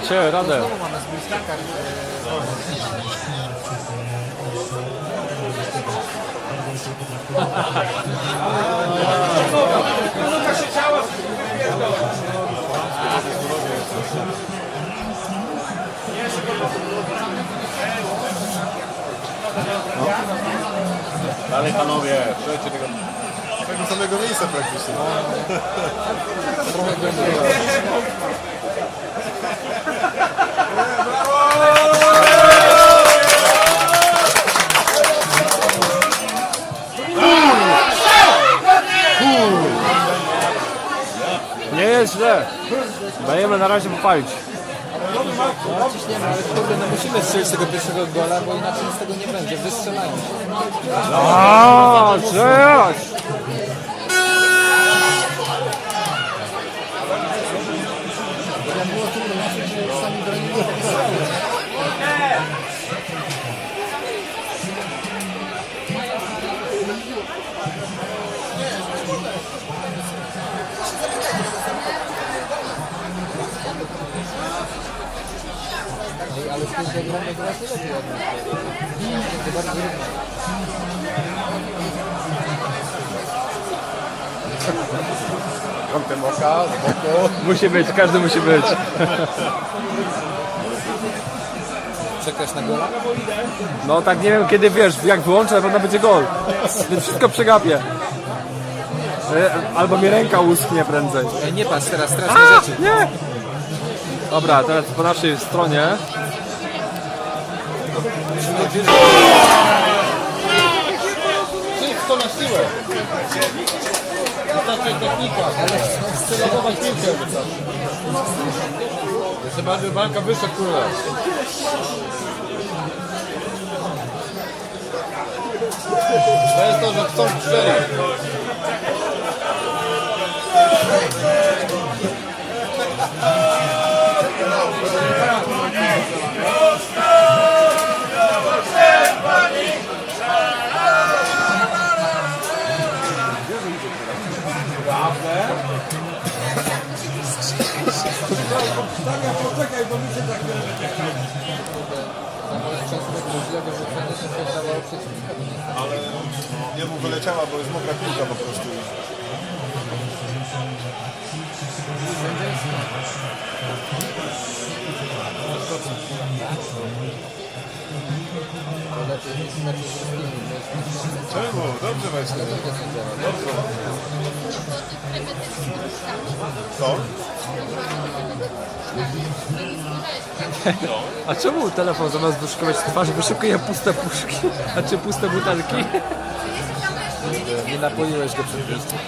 Dacie radę. Znowu mamy z bliska kart. Dalej panowie, przejdźcie tego, tego samego miejsca praktycznie. Trochę głębiej. Nie jest źle. Dajemy na razie popalić. No, ciśniemy, ale kurde, no musimy strzelić tego pierwszego gola, bo inaczej z tego nie będzie. Wystrzelają się. A, Ale kurde, gramy teraz nie lepiej od nas. To bardzo równo. Kątem oka, z boku. Musi być, każdy musi być. Przekraść na gola? No tak nie wiem kiedy wiesz, jak wyłączę, na pewno będzie gol. Więc wszystko przegapię. E, Albo mi ręka usknie prędzej. Ej, nie patrz teraz, straszne rzeczy. nie! Dobra, teraz po naszej stronie. Wszystko na siłę. Wystarczy technika. Celować piłkę wystarczy. Jeszcze bardziej banka wyższa króla. To jest to, że chcą strzelić. Było źle wyrzucone, to się dawało przeciwnikowi. Ale nie mu wyleciała, bo jest mokra piłka po prostu. To lepiej niż meczu z jest Czemu? Dobrze weź. dobrze. Co? A czemu telefon zamiast wyszukiwać twarzy wyszukuje puste puszki? Znaczy puste butelki? Nie napoiłeś go przed wyjściem.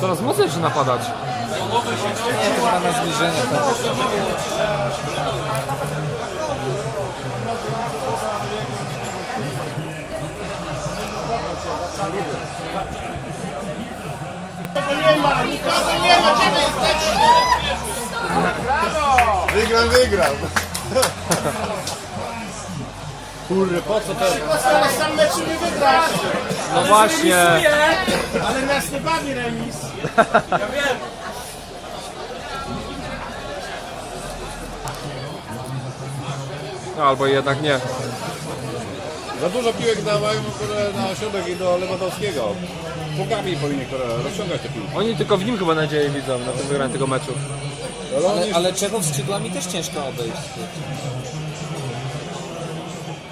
Coraz mocniej się napadać. Nie, to ma na zbliżenie. Tak. Wygram, wygram. Kurde, po co to? Ale sam meczu nie wygrasz, No właśnie. ale nas nie bawi remis. No, albo jednak nie. Za dużo piłek dawają które na środek i do Lewandowskiego. Pługami powinni które rozciągać te piłki. Oni tylko w nim chyba nadzieję widzą na tym wygraniu tego meczu. Ale Ale, oni ale Czechów skrzydłami też ciężko obejść.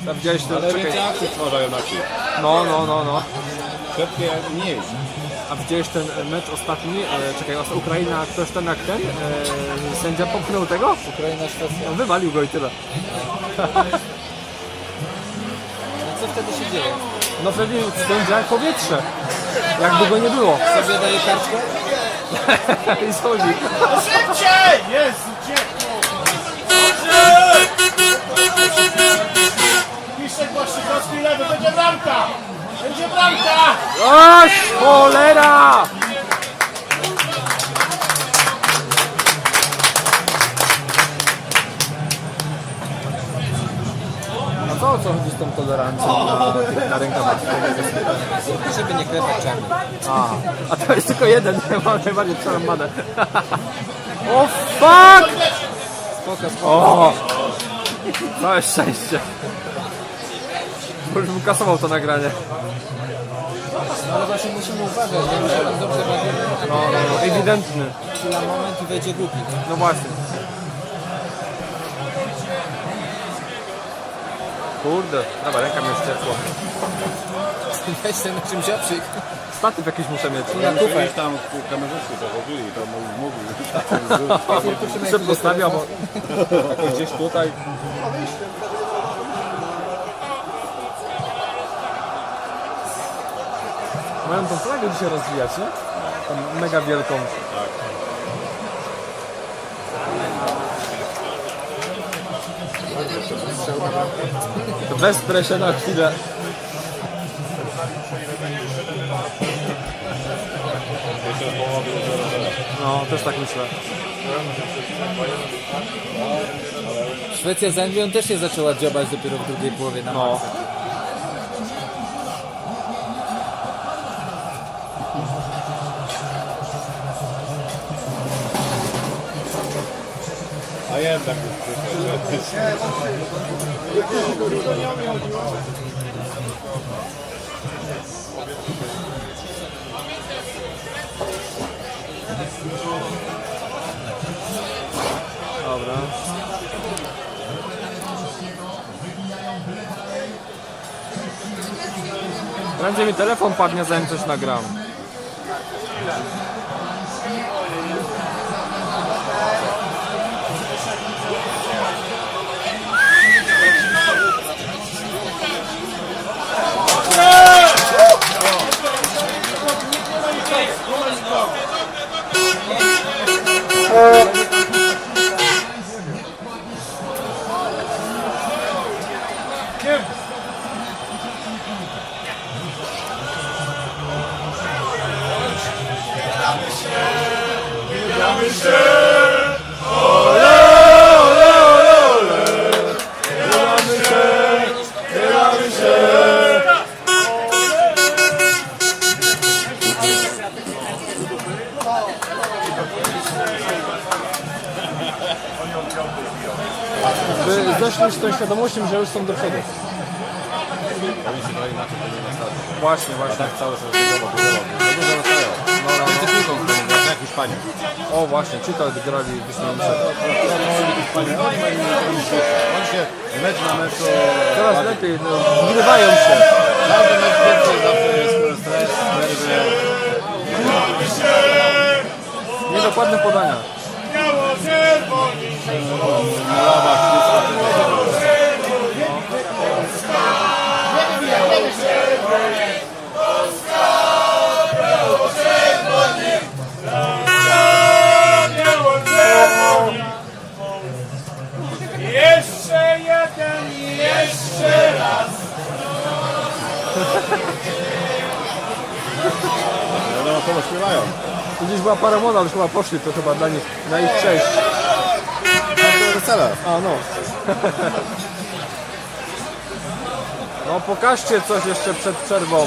Tam widziałeś ten, ale czekaj. więcej akcji stwarzają nasi. No, no, no, no. Szybkie mniej. A widziałeś ten mecz ostatni? E, czekaj, os- Ukraina, ktoś ten jak ten? E, sędzia popchnął tego? Ukraina, Szwecja. No, wywalił go i tyle. No co wtedy się dzieje? No pewnie sędzia jak powietrze. Jakby go nie było. Sobie daje kartkę? I schodzi. Szybciej! Jezu, ciepło! Piszek Błaszczykowski lewy, będzie bramka! Będzie bramka! Oś, A, to jest tylko jeden, mam najbardziej przerąbane. O fuck! Spoko, spoko. O! Całe szczęście. Bo już bym kasował to nagranie. Ale właśnie musimy uważać, nie może tak dobrze. No, no, no, ewidentny. Chwila, moment i wejdzie głupi. No właśnie. Kurde, dobra, ręka mi już ciepła. Weź ten na czymś oprzyk. Statyw jakiś muszę mieć. Na kufę. Kiedyś tam kamerzysty przechodzili, to mówił. Muszę postawiam, bo gdzieś tutaj. Mają tą flagę dzisiaj rozwijać, nie? Tą mega wielką. To wesprę się na chwilę. No, też tak myślę. Szwecja z Anglią też się zaczęła dziobać dopiero w drugiej połowie na No. maksa. A jem tak już przyszedł. Dobra. Prędzej mi telefon padnie, zanim coś nagram. Świadomością, że już są do przodu. Oni się trochę inaczej powinni nastawić. Właśnie, właśnie. Tak cały czas budowa, budowa. No dużo dostają. No, no, Między piłką, jak jak Hiszpania. no. O właśnie, czy to grali wyśmienicie. Hiszpania, oni mają inny świetny. Oni się mecz na meczu... Coraz lepiej, no, zgrywają się. Każdy mecz więcej zawsze jest stres, nerwy. Niedokładne podania. Jeszcze Wiadomo kogo śpiewają. Tu Gdzieś była para moda, ale chyba poszli, to chyba dla nich, na ich cześć. Wesele. A no. No pokażcie coś jeszcze przed przerwą.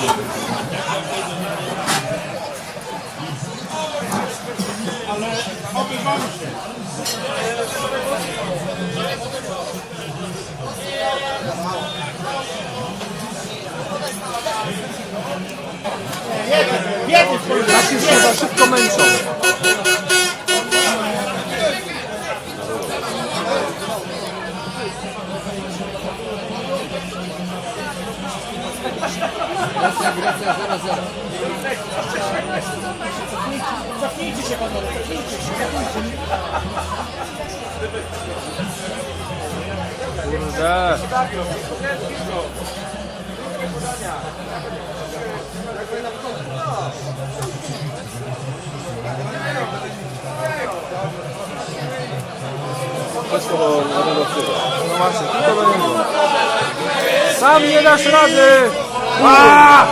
Tak już chyba szybko męczą. Grecja, Grecja 0-0. Cofnijcie się panowie, cofnijcie się. Kurde. Wszystko do Lewandowskiego. No właśnie, tylko do niego. Sam nie dasz rady! A!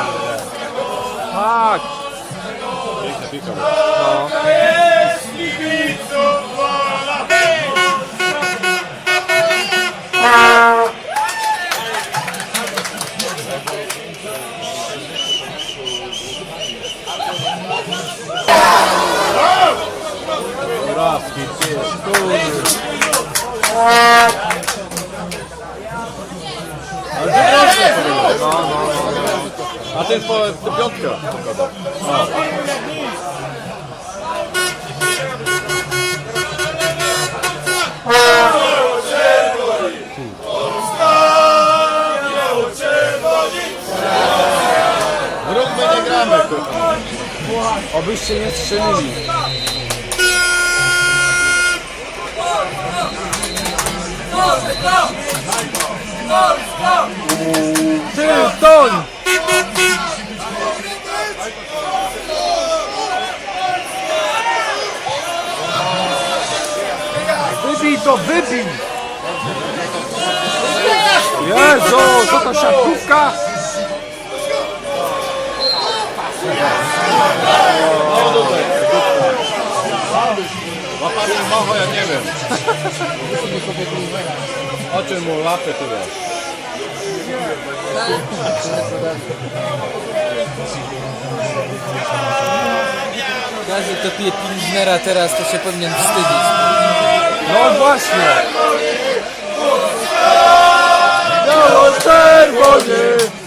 Tak! Piękna piłka była. No. Kwiatkowski, ty, kurde. A ten po, po piątka. Zróbmy, nie gramy. Obyście nie strzelili. Ty, Toń! Wybij to, wybij! Jezu, co to siatkówka? Macho, ja nie wiem. O czym mu lapy tyle? Każdy, kto pije Pilsnera teraz, to się powinien wstydzić. No właśnie! Biało-czerwony!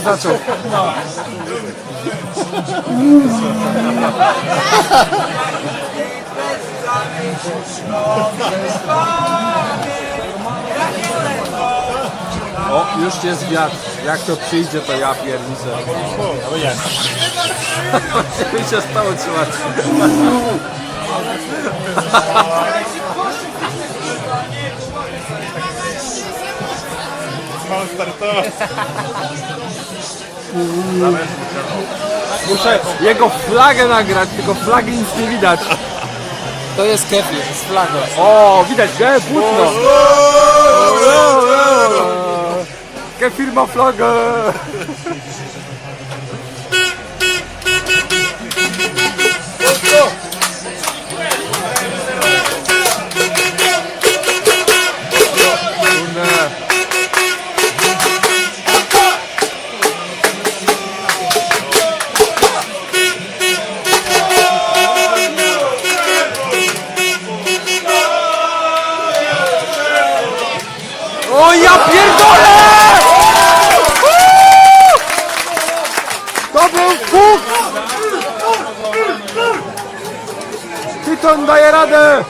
Się zaczął. O, już jest wiatr. Jak to przyjdzie, to ja pierniczę. No jak? Mi się stało trzymać? Mam startować. Muszę jego flagę nagrać, tylko flagi nic nie widać. To jest kefir z flagą. O, widać, nie? Płótno. Kefir ma flagę. Tyton daje radę!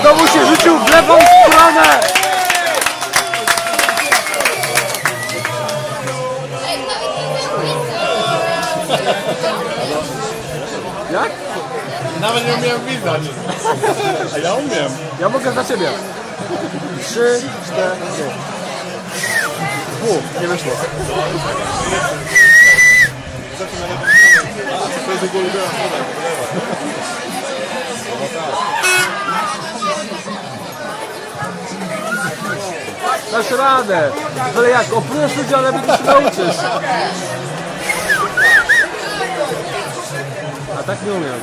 Znowu się rzucił w lewą stronę! Jak? Nawet nie umiem widać. A ja umiem. Ja mogę za ciebie. Trzy, cztery. U, nie wyszło. Dasz radę. Ale jak, oprócz ludzi, ale będziesz się nauczysz. A tak nie umiem.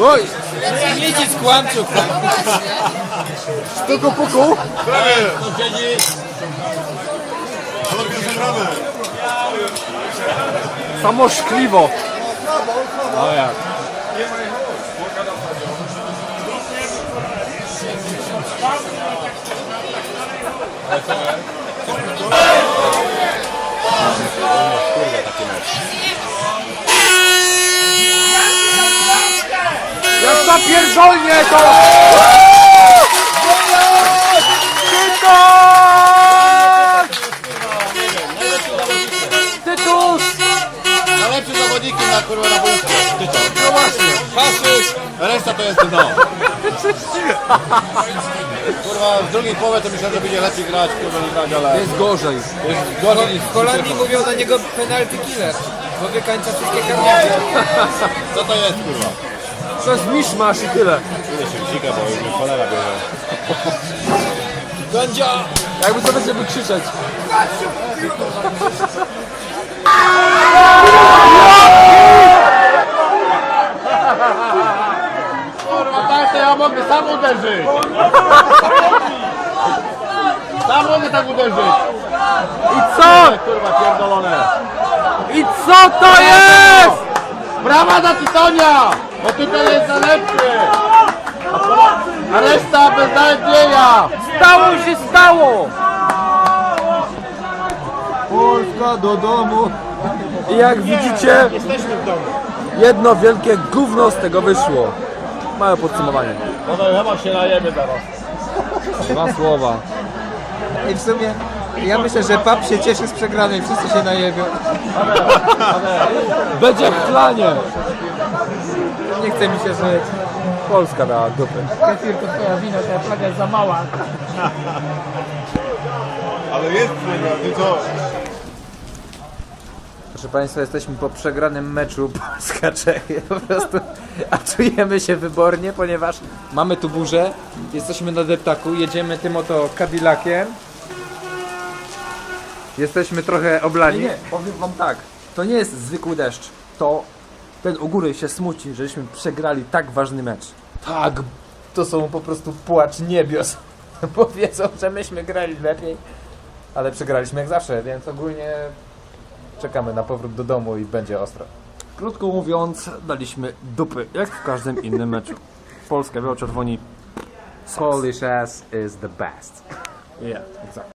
Oj, Jedzie z kłamców tam. stuku puku. Samo szkliwo. O jak. Jak zapierdolnie to! Tytus! Zawodniki na kurwa na boisku. No właśnie. Reszta to jest dno. Kurwa, w drugiej połowie to myślę, że będzie lepiej grać, kurwa nie grać, ale Jest gorzej. jest gorzej niż W Holandii mówią na niego penalty killer, bo wykańcza wszystkie karniaki. Co to jest, kurwa? To jest miszmasz i tyle. Idę się wsika, bo już mnie cholera bierze. Gądzio! Jakby co będzie wykrzyczeć. Kurwa, tak to ja mogę sam uderzyć. Sam mogę tak uderzyć. I co? Kurwa, pierdolone. I co to jest? Brawa dla Tytonia! Bo Tyton jest najlepszy! A reszta bez nadziei! Stało się stało! Polska do domu! I jak widzicie, jedno wielkie gówno z tego wyszło. Małe podsumowanie. No to chyba się najemy teraz. Dwa słowa. I w sumie ja myślę, że pap się cieszy z przegranej, wszyscy się najebią. Będzie w planie. Nie chce mi się żyć. Polska dała dupy. Kefir to twoja wina, ta flaga jest za mała. Ale jest ty co? Proszę Państwa, jesteśmy po przegranym meczu Polska-Czechy po prostu, a czujemy się wybornie, ponieważ mamy tu burzę, jesteśmy na deptaku, jedziemy tym oto Cadillaciem. Jesteśmy trochę oblani. Nie, nie, powiem wam tak. To nie jest zwykły deszcz. To ten u góry się smuci, żeśmy przegrali tak ważny mecz. Tak, to są po prostu płacz niebios. Bo wiedzą, że myśmy grali lepiej, ale przegraliśmy jak zawsze, więc ogólnie czekamy na powrót do domu i będzie ostro. Krótko mówiąc, daliśmy dupy, jak w każdym innym meczu. Polska, biało-czerwoni. Polish ass is the best. Yeah, exactly.